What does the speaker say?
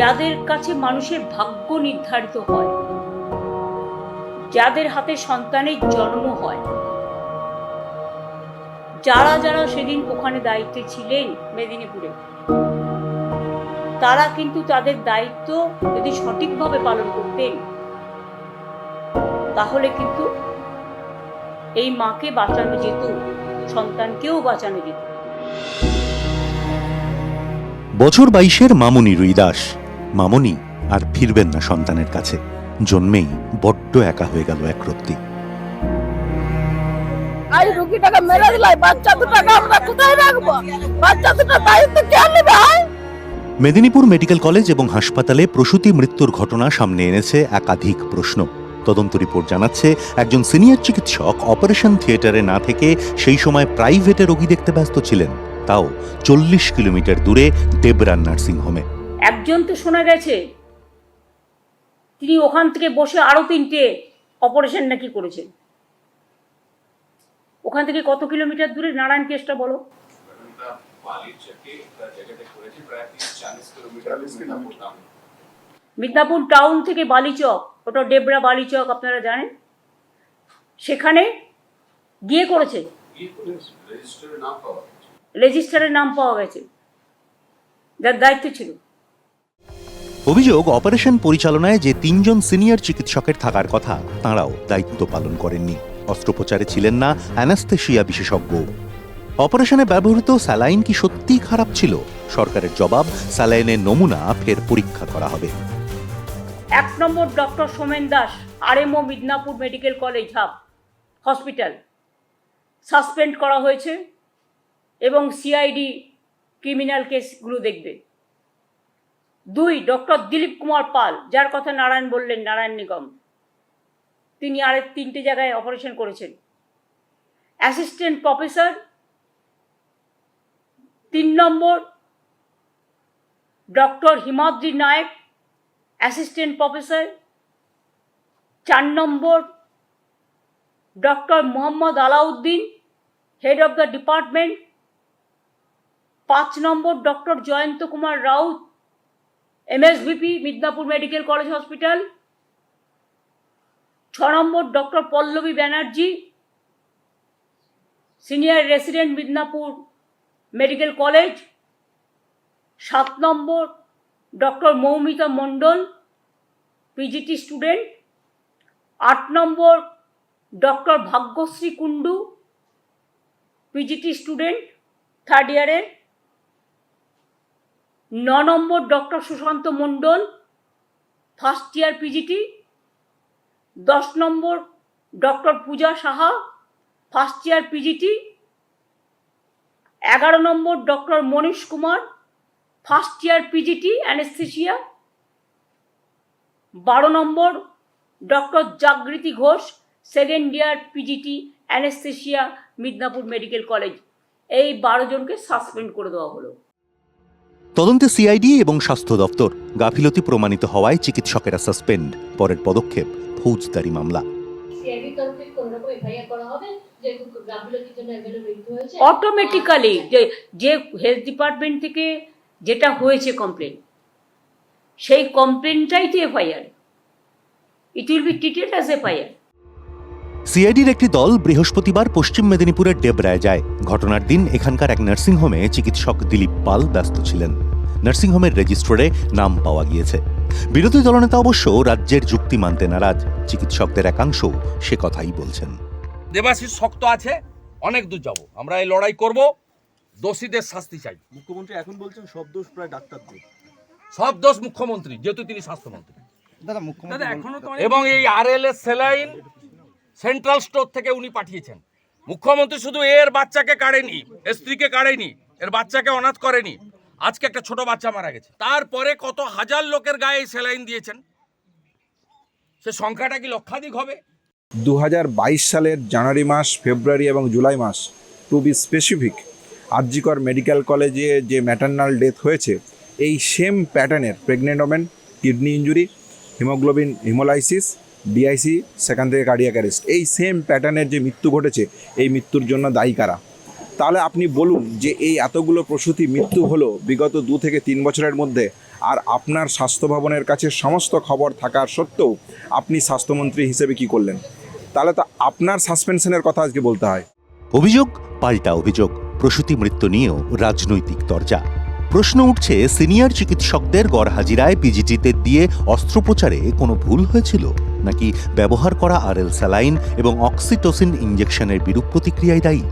যাদের কাছে মানুষের ভাগ্য নির্ধারিত হয়, যাদের হাতে সন্তানের জন্ম হয়, যারা যারা সেদিন ওখানে দায়িত্বে ছিলেন মেদিনীপুরে, তারা কিন্তু তাদের দায়িত্ব যদি সঠিকভাবে পালন করতেন, তাহলে কিন্তু এই মাকে বাঁচানো যেত, সন্তানকেও বাঁচানো যেত। বছর বাইশের মামুনি রুইদাস মামুনি আর ফিরবেন না সন্তানের কাছে। জন্মেই বড্ড একা হয়ে গেল এক রত্তি। আই রুগীটাকে মেরে দিলাই বাচ্চা দুটাকে আমরা কোথায় রাখব? বাচ্চা দুটা দায়িত্ব কে নেবে মেদিনীপুর মেডিকেল কলেজ এবং হাসপাতালে প্রসূতি মৃত্যুর ঘটনা সামনে এনেছে একাধিক প্রশ্ন। তদন্ত রিপোর্ট জানাচ্ছে একজন সিনিয়র চিকিৎসক অপারেশন থিয়েটারে না থেকে সেই সময় প্রাইভেটে রোগী দেখতে ব্যস্ত ছিলেন। তাও চল্লিশ কিলোমিটার দূরে দেবরান নার্সিংহোমে একজন তো শোনা গেছে। তিনি ওখান থেকে বসে আরও তিনটে অপারেশন নাকি করেছেন। ওখান থেকে কত কিলোমিটার দূরে? নারায়ণ কেসটা বলো। মিদনাপুর টাউন থেকে বালিচক ওটা ডেবরা বালিচক আপনারা জানেন? সেখানে গিয়ে করেছে। রেজিস্টারের নাম পাওয়া গেছে। যার দায়িত্ব ছিল। অভিযোগ, অপারেশন পরিচালনায় যে তিনজন সিনিয়র চিকিৎসকের থাকার কথা, তাঁরাও দায়িত্ব পালন করেননি। অস্ত্রোপচারে ছিলেন না অ্যানাস্থেশিয়া বিশেষজ্ঞ। অপারেশনে ব্যবহৃত স্যালাইন কি সত্যিই খারাপ ছিল? সরকারের জবাব, স্যালাইনের নমুনা ফের পরীক্ষা করা হবে। এক নম্বর doctor Somen Das, RMO Midnapur medical college hub, hospital. Suspend করা হয়েছে এবং সিআইডি ক্রিমিনাল কেসগুলো দেখবে। দুই, ডক্টর দিলীপ কুমার পাল, যার কথা নারায়ণ বললেন, নারায়ণ নিগম। তিনি আরেক তিনটে জায়গায় অপারেশন করেছেন। অ্যাসিস্ট্যান্ট প্রফেসর তিন নম্বর, doctor Himadri Nayak assistant professor চার নম্বর, doctor Mohammad Alauddin head of the department পাঁচ নম্বর, doctor Jayanta Kumar Raut MSVP, Midnapur medical college hospital. ছ নম্বর doctor Pallabi Banerjee, senior resident Midnapur medical college. সাত নম্বর doctor Moumita Mondal, PGT student. আট নম্বর doctor Bhagyashree Kundu, PGT student, third ইয়ারের। ন নম্বর doctor Sushanta Mondal first year PGT দশ নম্বর doctor Puja Saha first year PGT এগারো নম্বর doctor Manish Kumar first year PGT anaesthesia বারো নম্বর doctor Jagriti Ghosh second year PGT anaesthesia Midnapur medical college. এই বারো জনকে suspend করে দেওয়া হলো। তদন্তে সিআইডি এবং স্বাস্থ্য দপ্তর গাফিলতি প্রমাণিত হওয়ায় চিকিৎসকেরা সাসপেন্ড পরের পদক্ষেপ ফৌজদারি মামলা। অটোমেটিক্যালি যে যে হেলথ ডিপার্টমেন্ট থেকে যেটা হয়েছে কমপ্লেন সেই কমপ্লেনটাই তো FIR it will be treated as FIR সিআইডির একটি দল বৃহস্পতিবার পশ্চিম মেদিনীপুরের ডেবরায় যায়। ঘটনার দিন এখানকার এক নার্সিংহোমে চিকিৎসক দিলীপ পাল ব্যস্ত ছিলেন। নার্সিংহোমের রেজিস্ট্রারে নাম পাওয়া গিয়েছে। বিরোধী দলনেতা অবশ্য রাজ্যের যুক্তি মানতে নারাজ। চিকিৎসকদের একাংশ সে কথাই বলছেন। দেবাশিস শক্ত আছে অনেক দূর যাব। আমরা এই লড়াই করব দোষীদের শাস্তি চাই। মুখ্যমন্ত্রী এখন বলছেন সব দোষ প্রায় ডাক্তারদের সব দোষ মুখ্যমন্ত্রী যেহেতু তিনি স্বাস্থ্যমন্ত্রী। দাদা মুখ্যমন্ত্রী এবং এই R L S saline central store থেকে উনি পাঠিয়েছেন। মুখ্যমন্ত্রী শুধু এর বাচ্চাকে কাড়েনি স্ত্রীকে কাড়েনি, এর বাচ্চাকে অনাথ করেনি। আজকে একটা ছোট বাচ্চা মারা গেছে। তারপরে কত হাজার লোকের গায়ে সেলাইন দিয়েছেন? সে সংখ্যাটা কি লক্ষাধিক হবে? দু হাজার বাইশ সালের জানুয়ারি মাস, ফেব্রুয়ারি এবং জুলাই মাস to be specific RG Kar medical কলেজে যে ম্যাটার্নাল ডেথ হয়েছে, এই সেম প্যাটার্নের pregnant women kidney injury haemoglobin haemolysis DIC সেখান থেকে কার্ডিয়াক অ্যারেস্ট এই সেম প্যাটার্নের যে মৃত্যু ঘটেছে, এই মৃত্যুর জন্য দায়ী কারা? তাহলে আপনি বলুন যে এই এতগুলো প্রসূতি মৃত্যু হলো বিগত দু থেকে তিন বছরের মধ্যে, আর আপনার স্বাস্থ্য ভবনের কাছে সমস্ত খবর থাকার সত্ত্বেও আপনি স্বাস্থ্যমন্ত্রী হিসেবে কি করলেন? তাহলে তো আপনার সাসপেনশনের কথা আজকে বলতে হয়। অভিযোগ, পাল্টা অভিযোগ। প্রসূতি মৃত্যু নিয়েও রাজনৈতিক দরজা প্রশ্ন উঠছে, সিনিয়র চিকিৎসকদের গড় হাজিরায় পিজিটিতে দিয়ে অস্ত্রোপচারে কোনো ভুল হয়েছিল? নাকি ব্যবহার করা আরএল স্যালাইন এবং অক্সিটোসিন ইঞ্জেকশনের বিরূপ প্রতিক্রিয়ায় দায়ী?